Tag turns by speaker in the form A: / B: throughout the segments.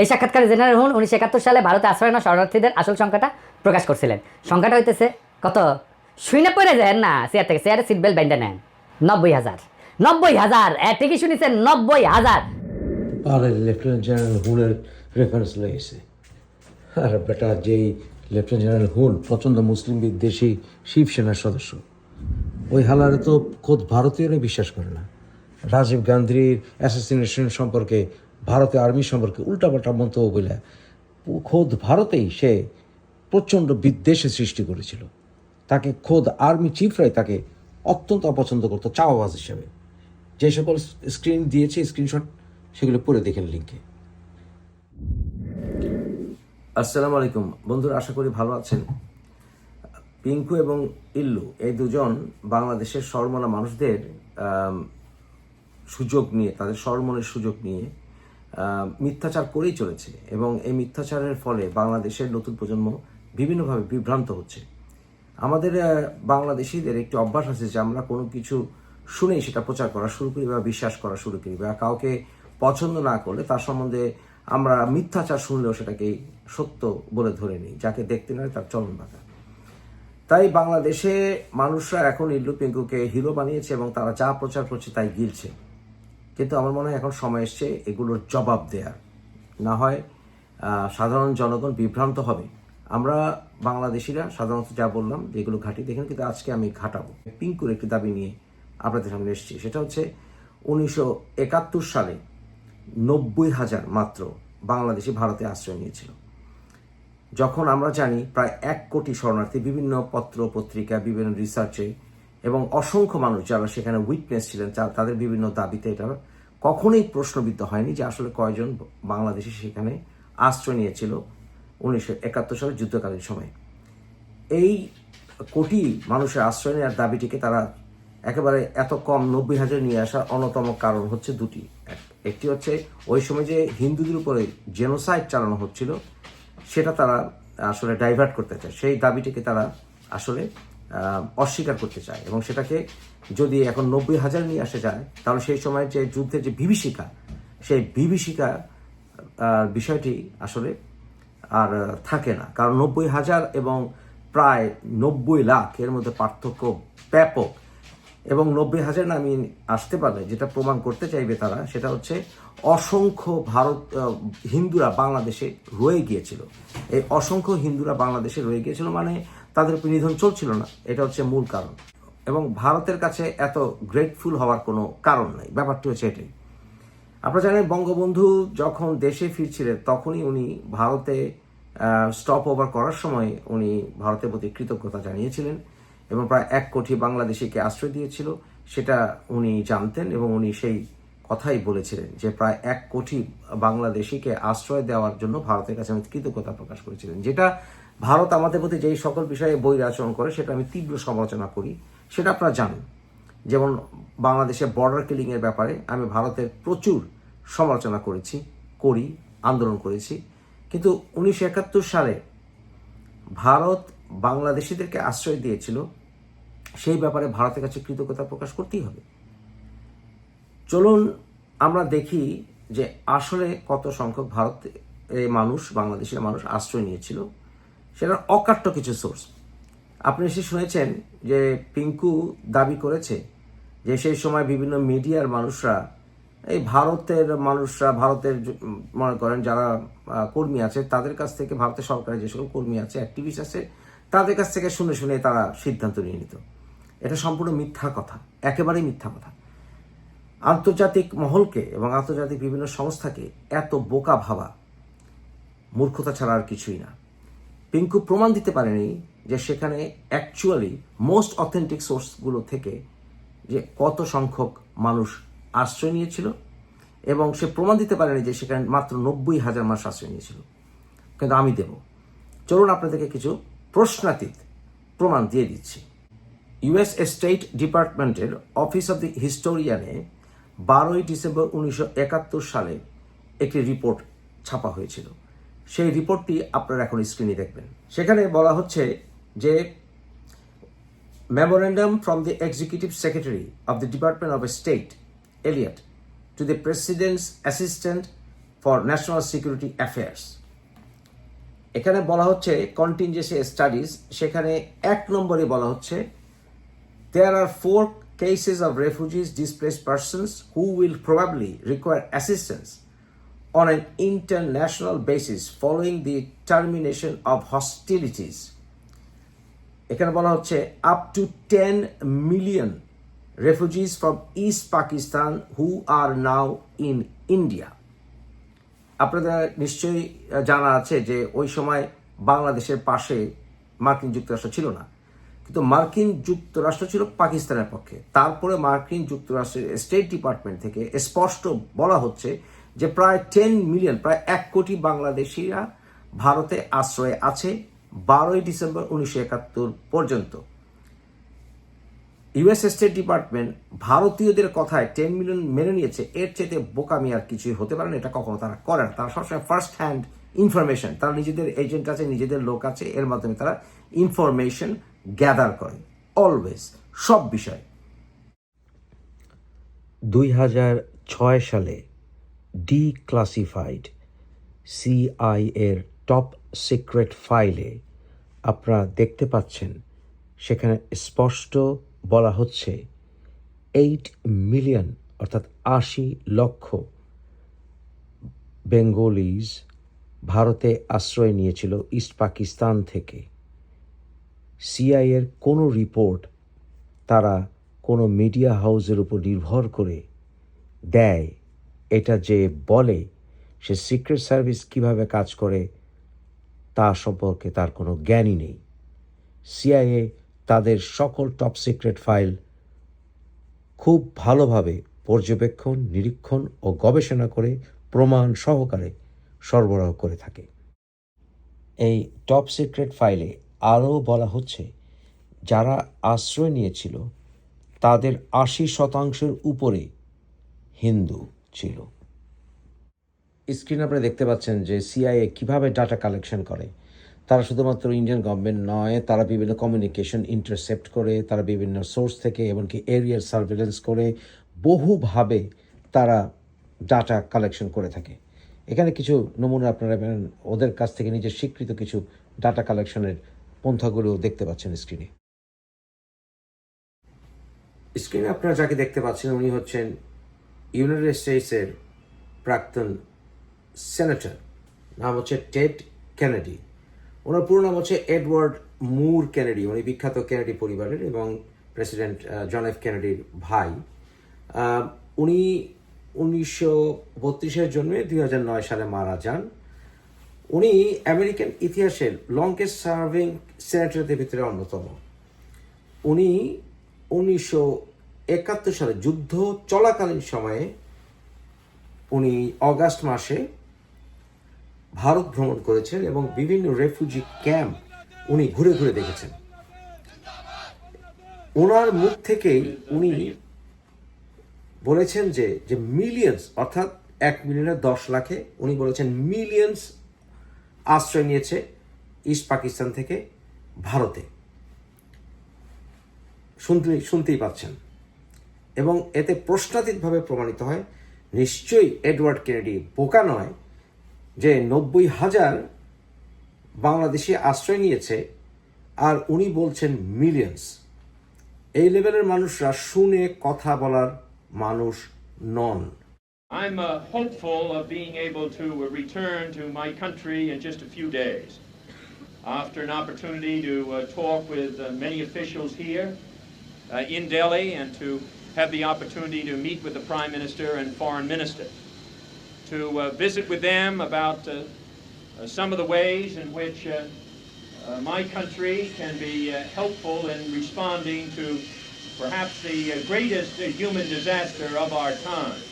A: এই সাক্ষাৎকারে জেনারেল হুন উনিশশো একাত্তর সালে ভারতে আশ্রয় না শরণার্থীদের আসল সংখ্যাটা প্রকাশ করছিলেন। সংখ্যাটা হইতেছে কত? শুনে পড়ে যায় না, চেয়ার থেকে, চেয়ারে সিট বেল্ট বাইন্দা নেন। নব্বই হাজার। নব্বই হাজার! ঠিকই শুনেছেন, নব্বই হাজার!
B: আর লেফটেন্যান্ট জেনারেল হুনের রেফারেন্স লেগেছে। আর বেটা, যেই লেফটেন্যান্ট জেনারেল হুন প্রচণ্ড মুসলিম বিদ্বেষী শিবসেনার সদস্য। ওই হালারে তো খোদ ভারতীয়রা বিশ্বাস করে না। রাজীব গান্ধীর অ্যাসাসিনেশন সম্পর্কে ভারতীয় আর্মি সম্পর্কে উল্টাপাল্টা মন্তব্য বলে খোদ ভারতেই সে প্রচণ্ড বিদ্বেষের সৃষ্টি করেছিল। তাকে খোদ আর্মি চিফরাই তাকে অত্যন্ত অপছন্দ করতো, চাওয়াবাজ হিসেবে। যে সকল স্ক্রিন দিয়েছে, স্ক্রিনশট, সেগুলো পড়ে দেখেন লিঙ্কে।
C: আসসালামু আলাইকুম। বন্ধুরা, আশা করি ভালো আছেন। পিঙ্কু এবং ইল্লু, এই দুজন বাংলাদেশের সর্বমনা মানুষদের সুযোগ নিয়ে, তাদের সর্বমনের সুযোগ নিয়ে মিথ্যাচার করেই চলেছে এবং এই মিথ্যাচারের ফলে বাংলাদেশের নতুন প্রজন্ম বিভিন্নভাবে বিভ্রান্ত হচ্ছে। আমাদের বাংলাদেশিদের একটি অভ্যাস আছে যে আমরা কোনো কিছু শুনেই সেটা প্রচার করা শুরু করি বা বিশ্বাস করা শুরু করি বা কাউকে পছন্দ না করলে তার সম্বন্ধে আমরা মিথ্যাচার শুনলেও সেটাকে সত্য বলে ধরে নিই, যাকে দেখতে নয় তার চলন বাঁকা তাই বাংলাদেশে মানুষরা এখন ইল্লু পিঙ্কুকে হিরো বানিয়েছে এবং তারা যা প্রচার করছে তাই গিলছে। কিন্তু আমার মনে হয় এখন সময় এসছে এগুলোর জবাব দেওয়ার না হয় সাধারণ জনগণ বিভ্রান্ত হবে। আমরা বাংলাদেশিরা সাধারণত যা বললাম যেগুলো ঘাটি দেখেন, কিন্তু আজকে আমি ঘাটাবো। পিঙ্কুর একটি দাবি নিয়ে আপনাদের সামনে এসেছি। সেটা হচ্ছে, উনিশশো একাত্তর সালে নব্বই হাজার মাত্র বাংলাদেশি ভারতে আশ্রয় নিয়েছিল। যখন আমরা জানি, প্রায় এক কোটি শরণার্থী, বিভিন্ন পত্র, পত্রিকা, বিভিন্ন রিসার্চে এবং অসংখ্য মানুষ যারা সেখানে উইটনেস ছিলেন তাদের বিভিন্ন দাবিতে এটা কখনোই প্রশ্নবিদ্ধ হয়নি যে আসলে কয়জন বাংলাদেশি সেখানে আশ্রয় নিয়েছিল উনিশশো একাত্তর সালের যুদ্ধকালীন সময়ে। এই কোটি মানুষের আশ্রয় নেওয়ার দাবিটিকে তারা একেবারে এত কম নব্বই হাজার নিয়ে আসার অন্যতম কারণ হচ্ছে দুটি। এক- একটি হচ্ছে ওই সময় যে হিন্দুদের উপরে জেনোসাইড চালানো হচ্ছিল, সেটা তারা আসলে ডাইভার্ট করতে চায়। সেই দাবিটিকে তারা আসলে অস্বীকার করতে চায় এবং সেটাকে যদি এখন নব্বই হাজার নিয়ে আসা যায়, তাহলে সেই সময় যে যুদ্ধের যে বিভীষিকা, সেই বিভীষিকা বিষয়টি আসলে আর থাকে না। কারণ নব্বই হাজার এবং প্রায় নব্বই লাখ এর মধ্যে পার্থক্য ব্যাপক। এবং নব্বই হাজার নামিয়ে আসতে পারলে যেটা প্রমাণ করতে চাইবে তারা, সেটা হচ্ছে অসংখ্য ভারত হিন্দুরা বাংলাদেশে রয়ে গিয়েছিল। এই অসংখ্য হিন্দুরা বাংলাদেশে রয়ে গিয়েছিল মানে তাদের উপর নিধন চলছিল না। এটা হচ্ছে মূল কারণ। এবং ভারতের কাছে এত গ্রেটফুল হওয়ার কোনো কারণ নাই। ব্যাপারটি হচ্ছে এটাই। আপনারা জানেন, বঙ্গবন্ধু যখন দেশে ফিরছিলেন, তখনই উনি ভারতে স্টপ ওভার করার সময় উনি ভারতের প্রতি কৃতজ্ঞতা জানিয়েছিলেন এবং প্রায় এক কোটি বাংলাদেশিকে আশ্রয় দিয়েছিল। সেটা উনি জানতেন এবং উনি সেই কথাই বলেছিলেন যে প্রায় এক কোটি বাংলাদেশিকে আশ্রয় দেওয়ার জন্য ভারতের কাছে আমি কৃতজ্ঞতা প্রকাশ করেছিলেন যেটা ভারত আমাদের প্রতি যেই সকল বিষয়ে বই আচরণ করে, সেটা আমি তীব্র সমালোচনা করি। সেটা আপনারা জানেন। যেমন বাংলাদেশে বর্ডার কিলিং এর ব্যাপারে আমি ভারতের প্রচুর সমালোচনা করেছি, করি, আন্দোলন করেছি। কিন্তু উনিশশো একাত্তর সালে ভারত বাংলাদেশিদেরকে আশ্রয় দিয়েছিল, সেই ব্যাপারে ভারতের কাছে কৃতজ্ঞতা প্রকাশ করতেই হবে। চলুন আমরা দেখি যে আসলে কত সংখ্যক ভারত মানুষ, বাংলাদেশের মানুষ আশ্রয় নিয়েছিল। সেটার অকাট্য কিছু সোর্স আপনি নিশ্চয়ই শুনেছেন যে পিঙ্কু দাবি করেছে যে সেই সময় বিভিন্ন মিডিয়ার মানুষরা, এই ভারতের মানুষরা, ভারতের মনে করেন যারা কর্মী আছে, তাদের কাছ থেকে ভারতের সরকারের যে সকল কর্মী আছে অ্যাক্টিভিস্ট আছে, তাদের কাছ থেকে শুনে শুনে তারা সিদ্ধান্ত নিয়ে নিত। এটা সম্পূর্ণ মিথ্যা কথা, একেবারেই মিথ্যা কথা। আন্তর্জাতিক মহলকে এবং আন্তর্জাতিক বিভিন্ন সংস্থাকে এত বোকা ভাবা, মূর্খতা ছাড়া আর কিছুই না। পিঙ্কু প্রমাণ দিতে পারেনি যে সেখানে অ্যাকচুয়ালি মোস্ট অথেন্টিক সোর্সগুলো থেকে যে কত সংখ্যক মানুষ আশ্রয় নিয়েছিল এবং সে প্রমাণ দিতে পারেনি যে সেখানে মাত্র নব্বই হাজার মানুষ আশ্রয় নিয়েছিল। কিন্তু আমি দেব। চলুন আপনাদেরকে কিছু প্রশ্নাতীত প্রমাণ দিয়ে দিচ্ছি। ইউএস স্টেট ডিপার্টমেন্টের অফিস অফ দি হিস্টোরিয়ানে বারোই ডিসেম্বর উনিশশো একাত্তর সালে একটি রিপোর্ট ছাপা হয়েছিল। সেই রিপোর্টটি আপনারা এখন স্ক্রিনে দেখবেন। সেখানে বলা হচ্ছে যে memorandum from the executive secretary of the department of state Eliot to the president's assistant for national security affairs এখানে বলা হচ্ছে কন্টিনজেসি স্টাডিজ সেখানে এক নম্বরে বলা হচ্ছে there are four cases of refugees displaced persons who will probably require assistance on an international basis following the termination of hostilities. এখানে বলা হচ্ছে up to ten million refugees from east Pakistan who are now in India আপনাদের নিশ্চয়ই জানা আছে যে ওই সময় বাংলাদেশের পাশে মার্কিন যুক্তরাষ্ট্র ছিল না। কিন্তু মার্কিন যুক্তরাষ্ট্র ছিল পাকিস্তানের পক্ষে। তারপরে মার্কিন যুক্তরাষ্ট্রের স্টেট ডিপার্টমেন্ট থেকে স্পষ্ট বলা হচ্ছে যে প্রায় টেন মিলিয়ন প্রায় এক কোটি বাংলাদেশিরা ভারতে আশ্রয়ে আছে বারোই ডিসেম্বর উনিশশো একাত্তর পর্যন্ত। ইউএস স্টেট ডিপার্টমেন্ট ভারতীয়দের কথায় টেন মিলিয়ন মেনে নিয়েছে। এর চেয়ে বোকামি আর কিছুই হতে পারে না, এটা কখনো তারা করে না। তারা সবসময় ফার্স্ট হ্যান্ড ইনফরমেশন তারা নিজেদের এজেন্ট আছে, নিজেদের লোক আছে, এর মাধ্যমে তারা ইনফরমেশন গ্যাদার করে। অলওয়েজ সব বিষয়।
B: দুই হাজার ছয় সালে ডিক্লাসিফাইড সিআই এর টপ সিক্রেট ফাইলে আপনারা দেখতে পাচ্ছেন, সেখানে স্পষ্ট বলা হচ্ছে এইট মিলিয়ন অর্থাৎ আশি লক্ষ বেঙ্গলিজ ভারতে আশ্রয় নিয়েছিল ইস্ট পাকিস্তান থেকে। সিআইয়ের কোনো রিপোর্ট তারা কোনো মিডিয়া হাউসের উপর নির্ভর করে দেয়। এটা যে বলে সে সিক্রেট সার্ভিস কীভাবে কাজ করে, তা সম্পর্কে তার কোনো জ্ঞানই নেই। সিআইএ তাদের সকল টপ সিক্রেট ফাইল খুব ভালোভাবে পর্যবেক্ষণ, নিরীক্ষণ ও গবেষণা করে প্রমাণ সহকারে সরবরাহ করে থাকে। এই টপ সিক্রেট ফাইলে আরও বলা হচ্ছে, যারা আশ্রয় নিয়েছিল, তাদের আশি শতাংশের উপরে হিন্দু। ছিল। স্ক্রিনে আপনারা দেখতে পাচ্ছেন যে সিআইএ কীভাবে ডাটা কালেকশন করে। তারা শুধুমাত্র ইন্ডিয়ান গভর্নমেন্ট নয়, তারা বিভিন্ন কমিউনিকেশন ইন্টারসেপ্ট করে, তারা বিভিন্ন সোর্স থেকে এমনকি এরিয়ার সার্ভেলেন্স করে, বহুভাবে তারা ডাটা কালেকশন করে থাকে। এখানে কিছু নমুনা আপনারা ওদের কাছ থেকে নিজের স্বীকৃত কিছু ডাটা কালেকশনের পন্থাগুলো দেখতে পাচ্ছেন স্ক্রিনে।
C: স্ক্রিনে আপনারা যাকে দেখতে পাচ্ছেন, উনি হচ্ছেন ইউনাইটেড স্টেটসের প্রাক্তন সেনেটর, নাম হচ্ছে টেড কেনেডি। ওনার পুরো নাম হচ্ছে এডওয়ার্ড মুর কেনেডি, উনি বিখ্যাত কেনেডি পরিবারের এবং প্রেসিডেন্ট জন এফ কেনেডির ভাই। উনি উনিশশো বত্রিশের জন্মে দুই হাজার নয় সালে মারা যান। উনি আমেরিকান ইতিহাসের লংগেস্ট সার্ভিং সেনেটরদের ভিতরে অন্যতম। উনি উনিশশো একাত্তর সালে যুদ্ধ চলাকালীন সময়ে উনি অগাস্ট মাসে ভারত ভ্রমণ করেছেন এবং বিভিন্ন রেফিউজি ক্যাম্প উনি ঘুরে ঘুরে দেখেছেন। ওনার মুখ থেকেই উনি বলেছেন যে যে মিলিয়ন্স অর্থাৎ এক মিলিয়নের দশ লাখে উনি বলেছেন মিলিয়ন্স আশ্রয় নিয়েছে ইস্ট পাকিস্তান থেকে ভারতে। শুনতে, শুনতেই পাচ্ছেন। এবং এতে প্রশ্নাতীতভাবে প্রমাণিত হয় নিশ্চয়ই এডওয়ার্ড কেনেডি বোকা নয় যে নব্বই হাজার বাংলাদেশি আশ্রয় নিয়েছে আর উনি বলছেন মিলিয়ন্স এই লেভেলের মানুষরা শুনে কথা বলার মানুষ নন
D: I'm uh, hopeful of being able to uh, return to my country in just a few days. After an opportunity to uh, talk with uh, many officials here uh, in Delhi and to have the opportunity to meet with the Prime Minister and Foreign Minister, to uh, visit with them about uh, uh, some of the ways in which uh, uh, my country can be helpful in responding to perhaps the greatest human disaster of our time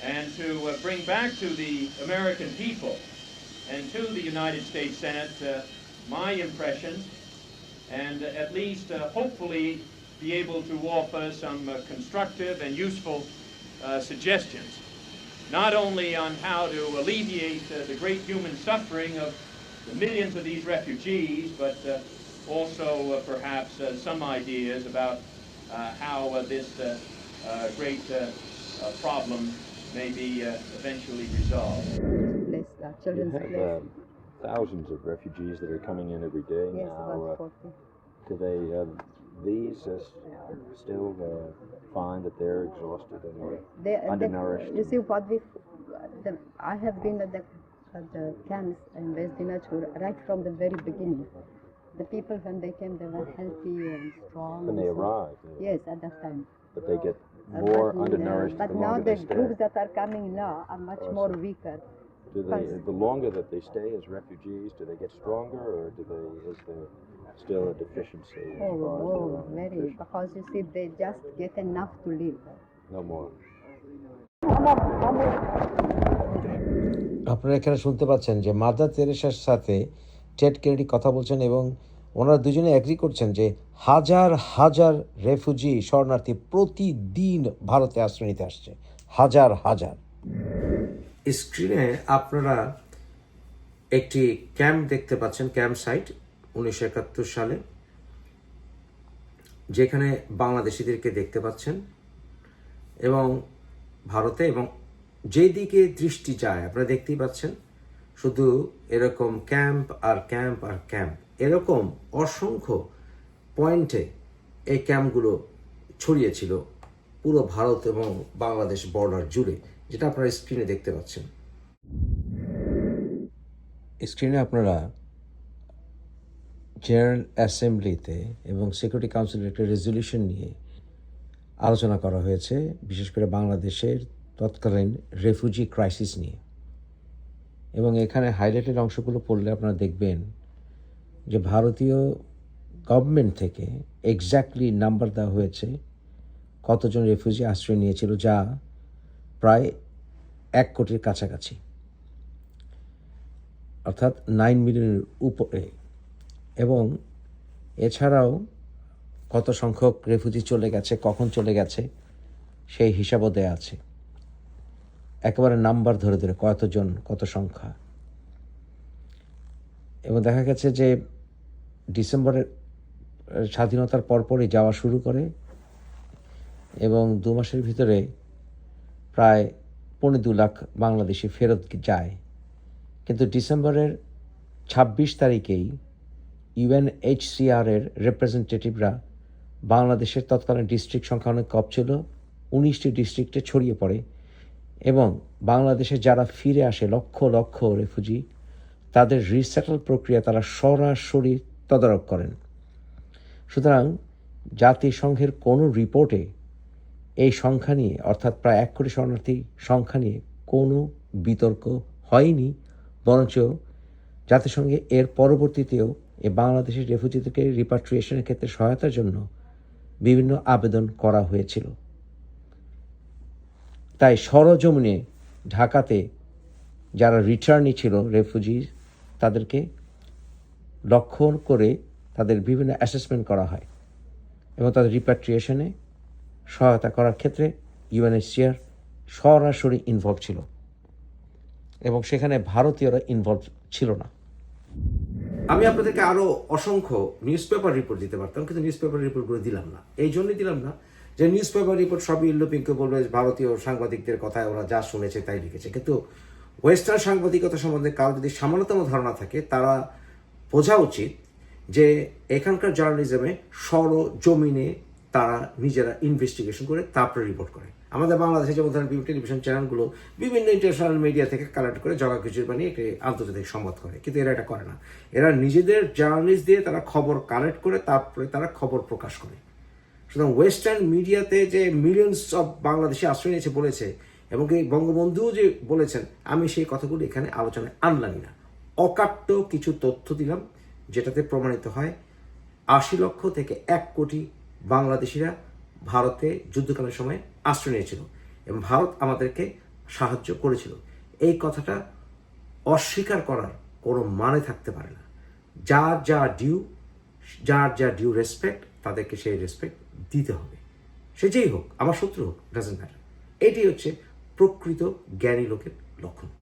D: and to bring back to the American people and to the United States Senate my impressions and at least hopefully be able to offer some uh, constructive and useful uh, suggestions, not only on how to alleviate uh, the great human suffering of the millions of these refugees, but uh, also uh, perhaps uh, some ideas about uh, how uh, this uh, uh, great uh, uh, problem may be uh, eventually resolved.
E: place,
F: You have uh, thousands of refugees that are coming in every day
E: yes,
F: now.
E: about
F: Uh, do they, uh, these uh, still uh, find that they're exhausted and
E: They,
F: undernourished
E: you see what we, the, I have been at the, at the camps in West Dinajpur right from the very beginning. The people when they came, they were healthy and strong.
F: when they
E: and so-
F: arrive? uh,
E: Yes, at that time.
F: But they get
E: Uh,
F: more
E: but,
F: undernourished
E: But
F: the
E: now the groups that are coming now are much
F: Oh,
E: more weaker.
F: Do they, the longer that they stay as refugees, do they get stronger, or do they is still a deficiency?
E: Oh, oh, very. Because you see, they just get enough to live.
F: No more.
B: আপনারা এখানে শুনতে পাচ্ছেন যে mother তেরেসার সাথে Ted Kennedy কথা বলছেন এবং ওনারা দুজনে অ্যাগ্রি করছেন যে হাজার হাজার রেফুজি শরণার্থী প্রতিদিন ভারতে আশ্রয় নিতে আসছে হাজার হাজার
C: স্ক্রিনে আপনারা একটি ক্যাম্প দেখতে পাচ্ছেন ক্যাম্প সাইট উনিশশো একাত্তর সালে, যেখানে বাংলাদেশিদেরকে দেখতে পাচ্ছেন এবং ভারতে এবং যেদিকে দৃষ্টি যায়, আপনারা দেখতেই পাচ্ছেন শুধু এরকম ক্যাম্প আর ক্যাম্প আর ক্যাম্প। এরকম অসংখ্য পয়েন্টে এই ক্যাম্পগুলো ছড়িয়েছিল পুরো ভারত এবং বাংলাদেশ বর্ডার জুড়ে, যেটা আপনারা স্ক্রিনে দেখতে পাচ্ছেন।
B: স্ক্রিনে আপনারা জেনারেল অ্যাসেম্বলিতে এবং সিকিউরিটি কাউন্সিলের একটা রেজলিউশন নিয়ে আলোচনা করা হয়েছে, বিশেষ করে বাংলাদেশের তৎকালীন রেফুজি ক্রাইসিস নিয়ে। এবং এখানে হাইলাইটেড অংশগুলো পড়লে আপনারা দেখবেন যে ভারতীয় গভর্নমেন্ট থেকে এক্স্যাক্টলি নাম্বার দেওয়া হয়েছে, কতজন রেফুজি আশ্রয় নিয়েছিল যা প্রায় এক কোটির কাছাকাছি। অর্থাৎ নাইন মিলিয়নের উপরে। এবং এছাড়াও কত সংখ্যক রেফুজি চলে গেছে, কখন চলে গেছে, সেই হিসাবও দেয়া আছে। একেবারে নাম্বার ধরে ধরে কতজন, কত সংখ্যা। এবং দেখা গেছে যে ডিসেম্বরের স্বাধীনতার পরপরই যাওয়া শুরু করে এবং দু মাসের ভিতরে প্রায় পৌনে দু লাখ বাংলাদেশি ফেরত যায়। কিন্তু ডিসেম্বরের ছাব্বিশ তারিখেই ইউএনএইচসিআরের রিপ্রেজেন্টেটিভরা বাংলাদেশের তৎকালীন ডিস্ট্রিক্ট সংখ্যা অনেক কম ছিল, উনিশটি ডিস্ট্রিক্টে ছড়িয়ে পড়ে এবং বাংলাদেশে যারা ফিরে আসে, লক্ষ লক্ষ রেফুজি তাদের রিসেটল প্রক্রিয়া তারা সরাসরি তদারক করেন। সুতরাং জাতিসংঘের কোনো রিপোর্টে এই সংখ্যা নিয়ে, অর্থাৎ প্রায় এক কোটি শরণার্থী সংখ্যা নিয়ে কোনো বিতর্ক হয়নি, বরঞ্চ জাতিসংঘে এর পরবর্তীতেও এ বাংলাদেশের রেফুজিদেরকে রিপাট্রিয়েশনের ক্ষেত্রে সহায়তার জন্য বিভিন্ন আবেদন করা হয়েছিল। তাই সরজমিনে ঢাকাতে যারা রিটার্নি ছিল রেফুজি তাদেরকে লক্ষণ করে তাদের বিভিন্ন অ্যাসেসমেন্ট করা হয় এবং তাদের রিপ্যাট্রিয়েশনে সহায়তা করার ক্ষেত্রে ইউএনএসসিআর সরাসরি ইনভলভ ছিল এবং সেখানে ভারতীয়রা ইনভলভ ছিল না।
C: আমি আপনাদেরকে আরও অসংখ্য নিউজ পেপার রিপোর্ট দিতে পারতাম, কিন্তু নিউজ পেপার রিপোর্টগুলো দিলাম না। এই জন্যই দিলাম না যে নিউজ পেপার রিপোর্ট সবই ইল্লোপিংকে বলবে, ভারতীয় সাংবাদিকদের কথায় ওরা যা শুনেছে তাই লিখেছে। কিন্তু ওয়েস্টার্ন সাংবাদিকতা সম্বন্ধে কারও যদি সামান্যতম ধারণা থাকে, তারা বোঝা উচিত যে এখানকার জার্নালিজমে সর জমিনে তারা নিজেরা ইনভেস্টিগেশন করে, তারপরে রিপোর্ট করে। আমাদের বাংলাদেশে যেমন ধরেন বিভিন্ন টেলিভিশন চ্যানেলগুলো বিভিন্ন ইন্টারন্যাশনাল মিডিয়া থেকে কালেক্ট করে জগা খিচুড়ি বানিয়ে একটি আন্তর্জাতিক সংবাদ করে। কিন্তু এরা এটা করে না। এরা নিজেদের জার্নালিস্ট দিয়ে তারা খবর কালেক্ট করে, তারপরে তারা খবর প্রকাশ করে। সুতরাং ওয়েস্টার্ন মিডিয়াতে যে মিলিয়নস অফ বাংলাদেশে আশ্রয় নিয়েছে বলেছে, এবং এই বঙ্গবন্ধুও যে বলেছেন, আমি সেই কথাগুলো এখানে আলোচনায় আনলামই না। অকাট্য কিছু তথ্য দিলাম, যেটাতে প্রমাণিত হয় আশি লক্ষ থেকে এক কোটি বাংলাদেশিরা ভারতে যুদ্ধকালীন সময় আশ্রয় নিয়েছিল এবং ভারত আমাদেরকে সাহায্য করেছিল। এই কথাটা অস্বীকার করার কোনো মানে থাকতে পারে না। যার যা ডিউ যার যা ডিউ রেসপেক্ট তাদেরকে সেই রেসপেক্ট দিতে হবে। সে যেই হোক, আমার শত্রু হোক ডাজেন্ট ম্যাটার এটি হচ্ছে প্রকৃত জ্ঞানী লোকের লক্ষণ।